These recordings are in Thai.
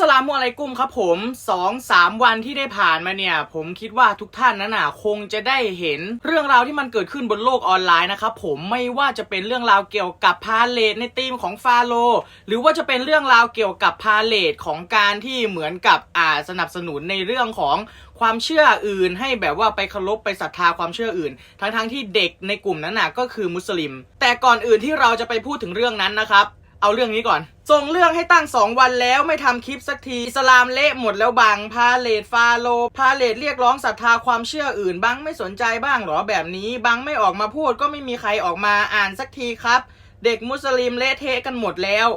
สลามุอะลัยกุมครับผมสองสามวันที่ได้ผ่านมาเนี่ย ผมคิดว่าทุกท่านนั้นน่ะคงจะได้เห็นเรื่องราวที่มันเกิดขึ้นบนโลกออนไลน์นะครับผมไม่ว่าจะเป็นเรื่องราวเกี่ยวกับพาเลทในธีมของฟาโลหรือว่าจะเป็นเรื่องราวเกี่ยวกับพาเลทของการที่เหมือนกับอ่าสนับสนุนในเรื่องของความเชื่ออื่นให้แบบว่าไปเคารพไปศรัทธาความเชื่ออื่น ทั้งๆที่เด็กในกลุ่มนั้นน่ะก็คือมุสลิม แต่ก่อนอื่นที่เราจะไปพูดถึงเรื่องนั้นนะครับ เอาเรื่องนี้ก่อน ส่งเรื่องให้ตั้ง 2 วันแล้วไม่ทำคลิปสักที อิสลามเละหมดแล้วบางพาเลตฟาโลพาเลตเรียกร้องศรัทธาความเชื่ออื่นบางไม่สนใจบ้างหรอแบบนี้บางไม่ออกมาพูดก็ไม่มีใครออกมาอ่านสักทีครับ เด็กมุสลิมเละเทะกันหมดแล้ว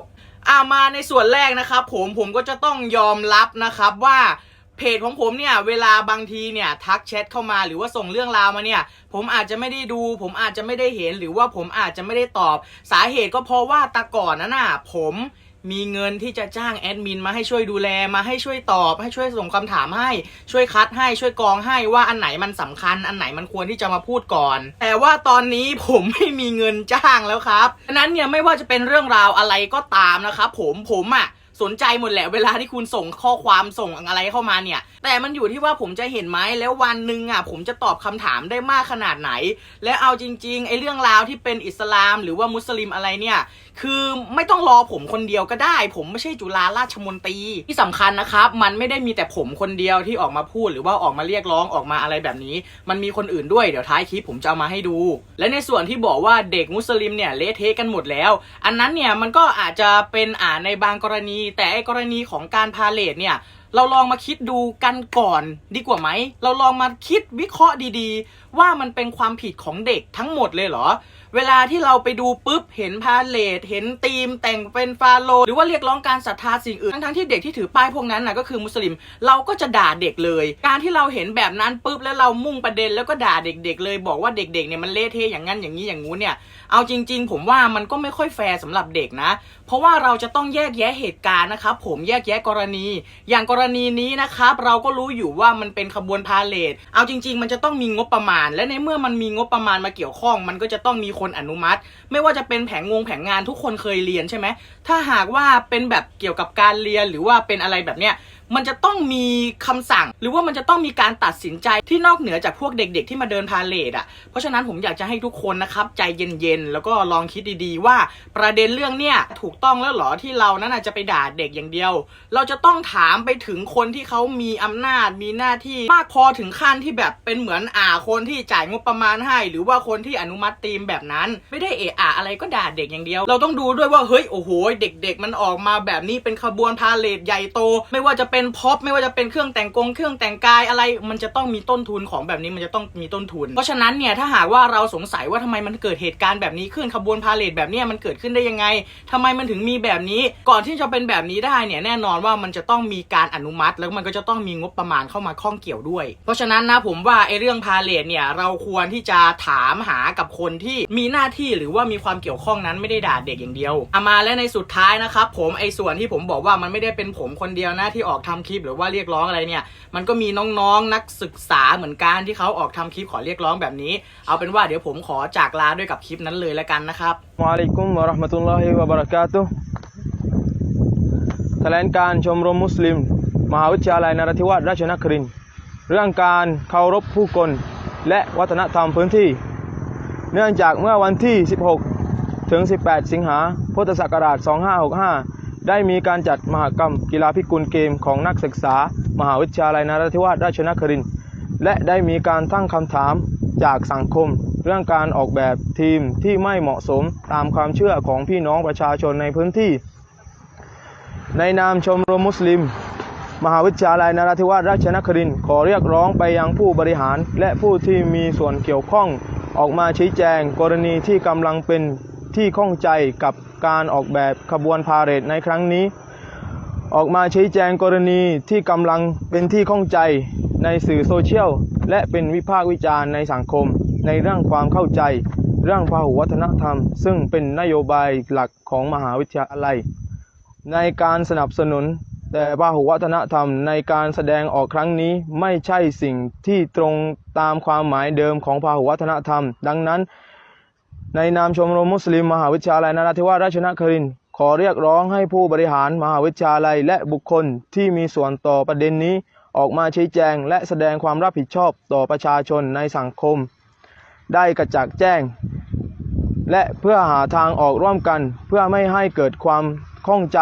อามาในส่วนแรกนะครับ ผมผมก็จะต้องยอมรับนะครับว่า เพจของผมเนี่ยเวลาบางทีเนี่ยทักแชทเข้ามาหรือว่าส่งเรื่องราวมาเนี่ยผมอาจจะไม่ได้ดู ผมอาจจะไม่ได้เห็นหรือว่าผมอาจจะไม่ได้ตอบ สาเหตุก็เพราะว่าแตะก่อนนั้นน่ะผมมีเงินที่จะจ้างแอดมินมาให้ช่วยดูแลมาให้ช่วยตอบ ให้ช่วยส่งคำถามให้ ช่วยคัดให้ช่วยกรองให้ว่าอันไหนมันสำคัญ อันไหนมันควรที่จะมาพูดก่อน แต่ว่าตอนนี้ผมไม่มีเงินจ้างแล้วครับฉะนั้นเนี่ยไม่ว่าจะเป็นเรื่องราวอะไรก็ตามนะครับผมผมอะ สนใจหมดแหละเวลาที่คุณส่งข้อความส่งอะไรเข้ามาเนี่ย แต่มันอยู่ที่ว่าผมจะเห็นไหมแล้ววันหนึ่งอะผมจะตอบคำถามได้มากขนาดไหน และเอาจริงๆไอ้เรื่องราวที่เป็นอิสลาม หรือว่ามุสลิมอะไรเนี่ยคือไม่ต้องรอผมคนเดียวก็ได้ ผมไม่ใช่จุฬาราชมนตรีที่สำคัญนะครับ มันไม่ได้มีแต่ผมคนเดียวที่ออกมาพูด หรือว่าออกมาเรียกร้องออกมาอะไรแบบนี้ มันมีคนอื่นด้วยเดี๋ยวท้ายคลิปผมจะเอามาให้ดู และในส่วนที่บอกว่าเด็กมุสลิมเนี่ยเละเทะกันหมดแล้ว อันนั้นเนี่ยมันก็อาจจะเป็นอ่าในบางกรณีแต่ไอ้กรณีของการพาเลทเนี่ย เราลองมาคิดดูกันก่อนดีกว่าไหม เราลองมาคิดวิเคราะห์ดีๆ ว่ามันเป็นความผิดของเด็กทั้งหมดเลยเหรอ เวลาที่เราไปดูปุ๊บเห็นพาเลทเห็นธีม แต่งเป็นฟาโลหรือว่าเรียกร้องการศรัทธาสิ่งอื่น ทั้งๆที่เด็กที่ถือป้ายพวกนั้นนะก็คือมุสลิม เราก็จะด่าเด็กเลย การที่เราเห็นแบบนั้นปุ๊บแล้วเรามุ่งประเด็นแล้วก็ด่าเด็ก ๆ เลย บอกว่าเด็กๆเนี่ยมันเละเทะอย่างนั้นอย่างนี้อย่างงู้นเนี่ย เอาจริง ๆ ผมว่ามันก็ไม่ค่อยแฟร์สำหรับเด็กนะ เพราะว่าเราจะต้องแยกแยะเหตุการณ์นะครับผมแยกแยะกรณี อย่างกรณีนี้นะครับเราก็รู้อยู่ว่ามันเป็นขบวนพาเลทเอาจริง ๆ มันจะต้องมีงบประมาณ และในเมื่อมันมีงบประมาณมาเกี่ยวข้อง มันก็จะต้องมีคนอนุมัติ ไม่ว่าจะเป็นแผงงงแผงงานทุกคนเคยเรียนใช่ไหมถ้าหากว่าเป็นแบบเกี่ยวกับการเรียนหรือว่าเป็นอะไรแบบเนี้ย มันจะต้องมีคำสั่ง หรือว่ามันจะต้องมีการตัดสินใจที่นอกเหนือจากพวกเด็กๆ ที่มาเดินพาเลทอะเพราะฉะนั้นผมอยากจะให้ทุกคนนะครับ ใจเย็นๆ แล้วก็ลองคิดดีๆ ว่าประเด็นเรื่องเนี้ยถูกต้องแล้วหรอที่เรานั้นนะจะไปด่าเด็กอย่างเดียว เราจะต้องถามไปถึงคนที่เขามีอำนาจมีหน้าที่มากพอถึงขั้นที่แบบเป็นเหมือนอ่าคนที่จ่ายงบประมาณให้ หรือว่าคนที่อนุมัติธีมแบบนั้น ไม่ได้เอะอะอะไรก็ด่าเด็กอย่างเดียว เราต้องดูด้วยว่าเฮ้ยโอ้โหเด็ก ๆ มันออกมาแบบนี้เป็นขบวนพาเลทใหญ่โต ไม่ว่าจะเป็นพ็อปไม่ว่าจะเป็นเครื่องแต่งกงเครื่องแต่งกายอะไร มันจะต้องมีต้นทุนของแบบนี้มันจะต้องมีต้นทุน เพราะฉะนั้นเนี่ยถ้าหากว่าเราสงสัยว่าทำไมมันเกิดเหตุการณ์แบบนี้ขึ้นขบวนพาเลทแบบนี้มันเกิดขึ้นได้ยังไงทำไมมันถึงมีแบบนี้ ก่อนที่จะเป็นแบบนี้ได้เนี่ยแน่นอนว่ามันจะต้องมีการอนุมัติ แล้วมันก็จะต้องมีงบประมาณเข้ามาข้องเกี่ยวด้วย เพราะฉะนั้นนะผมว่าไอ้เรื่องพาเลทเนี่ยเราควรที่จะถามหากับคนที่มีหน้าที่หรือว่ามีความเกี่ยวข้องนั้นไม่ได้ด่าเด็กอย่างเดียวเอามาและในสุดท้ายนะครับผมไอ้ส่วนที่ผมบอกว่ามันไม่ได้เป็นผมคนเดียวนะที่ออกทำคลิปหรือว่าเรียกร้องอะไรเนี่ย มันก็มีน้องๆนักศึกษาเหมือนกันที่เขาออกทำคลิปขอเรียกร้องแบบนี้ เอาเป็นว่าเดี๋ยวผมขอจากลาด้วยกับคลิปนั้นเลยแล้วกันนะครับวะอะลัยกุมวะราะห์มะตุลลอฮิวะบะเราะกาตุแถลงการชมรมมุสลิม มหาวิทยาลัยนราธิวาสราชนครินทร์เรื่องการเคารพผู้คนและวัฒนธรรมพื้นที่ เนื่องจากเมื่อวันที่ 16 ถึง 18 สิงหาพุทธศักราช 2565 ได้มีการจัดมหกรรมกีฬาพิกุลเกมของนักศึกษา มหาวิทยาลัยนราธิวาสราชนครินทร์และได้มีการตั้งคำถามจากสังคม เรื่องการออกแบบทีมที่ไม่เหมาะสมตามความเชื่อของพี่น้องประชาชนในพื้นที่ ในนามชมรมมุสลิม มหาวิทยาลัยนราธิวาสราชนครินทร์ขอเรียกร้องไปยังผู้บริหาร และผู้ที่มีส่วนเกี่ยวข้องออกมาชี้แจงกรณีที่กำลังเป็น ที่ข้องใจกับการออกแบบขบวนพาเหรดในครั้งนี้ ออกมาชี้แจงกรณีที่กำลังเป็นที่ข้องใจในสื่อโซเชียล และเป็นวิพากษ์วิจารณ์ในสังคม ในเรื่องความเข้าใจ เรื่องพหุวัฒนธรรม ซึ่งเป็นนโยบายหลักของมหาวิทยาลัย ในการสนับสนุนแต่พหุวัฒนธรรมในการแสดงออกครั้งนี้ไม่ใช่สิ่งที่ตรงตามความหมายเดิมของพหุวัฒนธรรม ดังนั้น ในนามชมรมมุสลิมมหาวิทยาลัยนราธิวาสราชนครินทร์ขอเรียกร้องให้ผู้บริหารมหาวิทยาลัยและบุคคลที่มีส่วนต่อประเด็นนี้ออกมาชี้แจงและแสดงความรับผิดชอบต่อประชาชนในสังคม ได้กระจัดแจ้ง และเพื่อหาทางออกร่วมกันเพื่อไม่ให้เกิดความข้องใจ